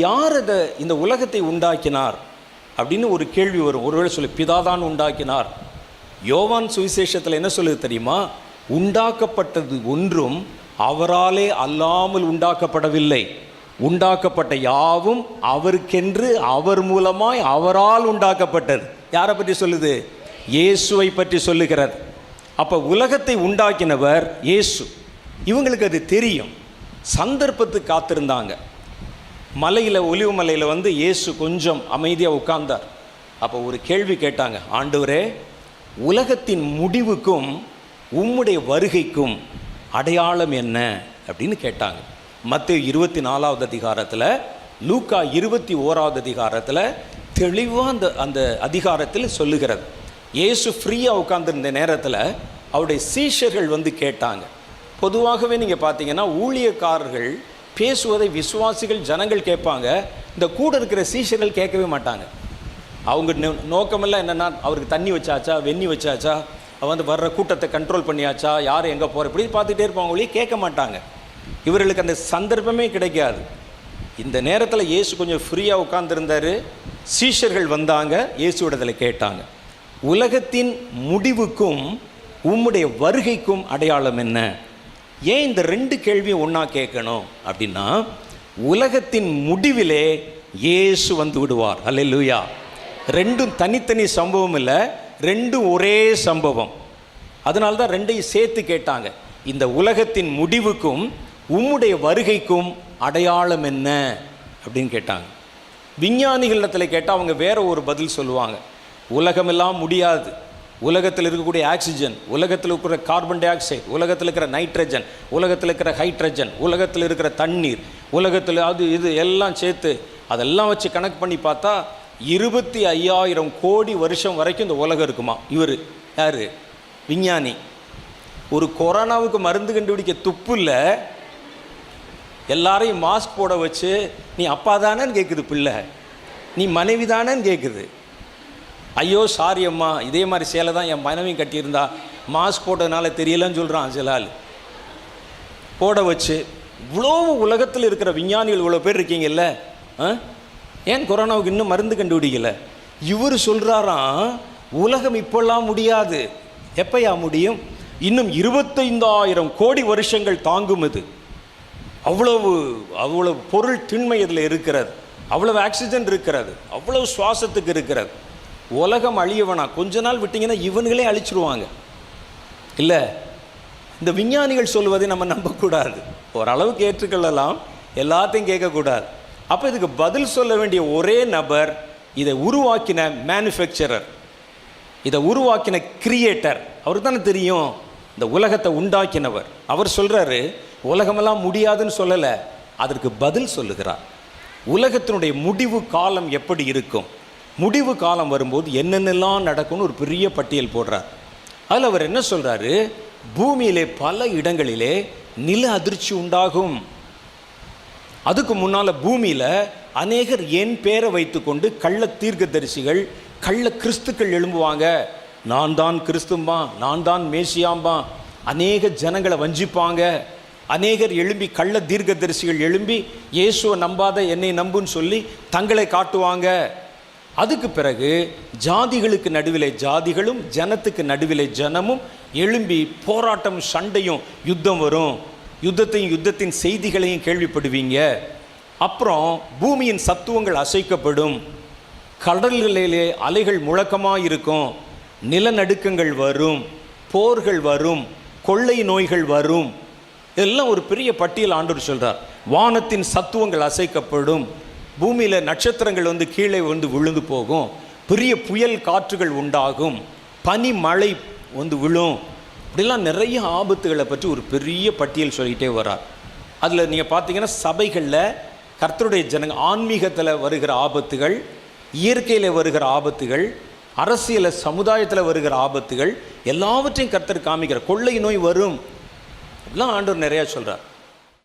யார் அதை இந்த உலகத்தை உண்டாக்கினார் அப்படின்னு ஒரு கேள்வி வரும். ஒருவேளை சொல்லி பிதாதான் உண்டாக்கினார். யோவான் சுவிசேஷத்தில் என்ன சொல்லுது தெரியுமா? உண்டாக்கப்பட்டது ஒன்றும் அவராலே அல்லாமல் உண்டாக்கப்படவில்லை. உண்டாக்கப்பட்ட யாவும் அவருக்கென்று அவர் மூலமாய் அவரால் உண்டாக்கப்பட்டது. யாரை பற்றி சொல்லுது? இயேசுவை பற்றி சொல்லுகிறது அப்போ உலகத்தை உண்டாக்கினவர் இயேசு. இவங்களுக்கு அது தெரியும். சந்தர்ப்பத்துக்கு காத்திருந்தாங்க. மலையில் ஒலிவு மலையில் வந்து இயேசு கொஞ்சம் அமைதியாக உட்கார்ந்தார். அப்போ ஒரு கேள்வி கேட்டாங்க. ஆண்டவரே உலகத்தின் முடிவுக்கும் உம்முடைய வருகைக்கும் அடையாளம் என்ன? அப்படின்னு கேட்டாங்க. மற்ற இருபத்தி நாலாவது அதிகாரத்தில் லூக்கா இருபத்தி ஓராவது அதிகாரத்தில் தெளிவாக அந்த அந்த அதிகாரத்தில் சொல்லுகிறது. இயேசு ஃப்ரீயாக உட்காந்துருந்த நேரத்தில் அவருடைய சீஷர்கள் வந்து கேட்டாங்க. பொதுவாகவே நீங்கள் பார்த்தீங்கன்னா ஊழியக்காரர்கள் பேசுவதை விசுவாசிகள் ஜனங்கள் கேட்பாங்க. இந்த கூட இருக்கிற சீஷர்கள் கேட்கவே மாட்டாங்க. அவங்க நோ- நோக்கமெல்லாம் என்னென்னா அவருக்கு தண்ணி வச்சாச்சா வெந்நி வச்சாச்சா அவன் வந்து வர்ற கூட்டத்தை கண்ட்ரோல் பண்ணியாச்சா யார் எங்கே போகிற இப்படி பார்த்துட்டே இருப்பாங்க ஒழிய கேட்க மாட்டாங்க. இவர்களுக்கு அந்த சந்தர்ப்பமே கிடைக்காது. இந்த நேரத்தில் இயேசு கொஞ்சம் ஃப்ரீயாக உட்கார்ந்திருந்தாரு. சீஷர்கள் வந்தாங்க இயேசுவிடத்தில் கேட்டாங்க. உலகத்தின் முடிவுக்கும் உம்முடைய வருகைக்கும் அடையாளம் என்ன? ஏன் இந்த ரெண்டு கேள்வியும் ஒன்றா கேட்கணும் அப்படின்னா உலகத்தின் முடிவிலே இயேசு வந்து விடுவார். அல்ல லூயா ரெண்டும் தனித்தனி சம்பவம் இல்லை ரெண்டும் ஒரே சம்பவம். அதனால தான் ரெண்டையும் சேர்த்து கேட்டாங்க. இந்த உலகத்தின் முடிவுக்கும் உம்முடைய வருகைக்கும் அடையாளம் என்ன அப்படின்னு கேட்டாங்க. விஞ்ஞானிகளிடத்தில் கேட்டால் அவங்க வேற ஒரு பதில் சொல்லுவாங்க. உலகமெல்லாம் முடியாது. உலகத்தில் இருக்கக்கூடிய ஆக்சிஜன் உலகத்தில் இருக்கிற கார்பன் டை ஆக்சைடு உலகத்தில் இருக்கிற நைட்ரஜன் உலகத்தில் இருக்கிற ஹைட்ரஜன் உலகத்தில் இருக்கிற தண்ணீர் உலகத்தில் அது இது எல்லாம் சேர்த்து அதெல்லாம் வச்சு கணக்கு பண்ணி பார்த்தா இருபத்தி ஐயாயிரம் கோடி வருஷம் வரைக்கும் இந்த உலகம் இருக்குமா? இவர் யார்? விஞ்ஞானி. ஒரு கொரோனாவுக்கு மருந்து கண்டுபிடிக்க துப்பு இல்லை. எல்லாரையும் மாஸ்க் போட வச்சு நீ அப்பா தானேன்னு கேட்குது பிள்ளை. நீ மனைவி தானேன்னு கேட்குது ஐயோ சாரி அம்மா. இதே மாதிரி சேலை தான் என் மனைவி கட்டியிருந்தா. மாஸ்க் போட்டதுனால தெரியலன்னு சொல்கிறான் சில ஆள் போட வச்சு இவ்வளோ உலகத்தில் இருக்கிற விஞ்ஞானிகள் இவ்வளோ பேர் இருக்கீங்கல்ல? ஆ? ஏன் கொரோனாவுக்கு இன்னும் மருந்து கண்டுபிடிக்கல? இவர் சொல்கிறாராம் உலகம் இப்போல்லாம் முடியாது. எப்பயா முடியும்? இன்னும் இருபத்தைந்தாயிரம் கோடி வருஷங்கள் தாங்கும் இது. அவ்வளவு அவ்வளவு பொருள் திண்மை இதில் இருக்கிறது. அவ்வளவு ஆக்சிஜன் இருக்கிறது. அவ்வளவு சுவாசத்துக்கு இருக்கிறது. உலகம் அழியவனா? கொஞ்ச நாள் விட்டீங்கன்னா இவனுங்களே அழிச்சிருவாங்க. இல்லை இந்த விஞ்ஞானிகள் சொல்வதை நம்ம நம்பக்கூடாது. ஓரளவுக்கு ஏற்றுக்கொள்ளலாம். எல்லாத்தையும் கேட்கக்கூடாது. அப்போ இதுக்கு பதில் சொல்ல வேண்டிய ஒரே நபர் இதை உருவாக்கின மேனுஃபேக்சரர் இதை உருவாக்கின கிரியேட்டர் அவருக்கு தானே தெரியும்? இந்த உலகத்தை உண்டாக்கினவர். அவர் சொல்கிறாரு உலகமெல்லாம் முடியாதுன்னு சொல்லலை. அதற்கு பதில் சொல்லுகிறார். உலகத்தினுடைய முடிவு காலம் எப்படி இருக்கும்? முடிவு காலம் வரும்போது என்னென்னலாம் நடக்கும்னு ஒரு பெரிய பட்டியல் போடுறார். அதில் அவர் என்ன சொல்கிறாரு பூமியிலே பல இடங்களிலே நில அதிர்ச்சி உண்டாகும். அதுக்கு முன்னால் பூமியில் அநேகர் என் பேரை வைத்துக்கொண்டு கள்ள தீர்க்கதரிசிகள் கள்ள கிறிஸ்துக்கள் எழும்புவாங்க. நான் தான் கிறிஸ்தும்பா நான் தான் மேசியாம்பா. அநேக ஜனங்களை வஞ்சிப்பாங்க. அநேகர் எழும்பி கள்ள தீர்க்கதரிசிகள் எழும்பி இயேசுவை நம்பாத என்னை நம்புன்னு சொல்லி தங்களை காட்டுவாங்க. அதுக்கு பிறகு ஜாதிகளுக்கு நடுவிலே ஜாதிகளும் ஜனத்துக்கு நடுவிலே ஜனமும் எழும்பி போராட்டம் சண்டையும் யுத்தம் வரும். யுத்தத்தையும் யுத்தத்தின் செய்திகளையும் கேள்விப்படுவீங்க. அப்புறம் பூமியின் சத்துவங்கள் அசைக்கப்படும். கடல்களிலே அலைகள் முழக்கமாக இருக்கும். நிலநடுக்கங்கள் வரும். போர்கள் வரும். கொள்ளை நோய்கள் வரும். இதெல்லாம் ஒரு பெரிய பட்டியல் ஆண்டவர் சொல்கிறார் வானத்தின் சத்துவங்கள் அசைக்கப்படும். பூமியில் நட்சத்திரங்கள் வந்து கீழே வந்து விழுந்து போகும். பெரிய புயல் காற்றுகள் உண்டாகும். பனி மழை வந்து விழும். இப்படிலாம் நிறைய ஆபத்துகளை பற்றி ஒரு பெரிய பட்டியல் சொல்லிகிட்டே வரார் அதில் நீங்கள் பார்த்தீங்கன்னா சபைகளில் கர்த்தருடைய ஜனங்க ஆன்மீகத்தில் வருகிற ஆபத்துகள் இயற்கையில் வருகிற ஆபத்துகள் அரசியல சமுதாயத்தில் வருகிற ஆபத்துகள் எல்லாவற்றையும் கர்த்தர் காமிக்கிறார். கொள்ளை நோய் வரும். இதெல்லாம் ஆண்டவர் நிறையா சொல்கிறார்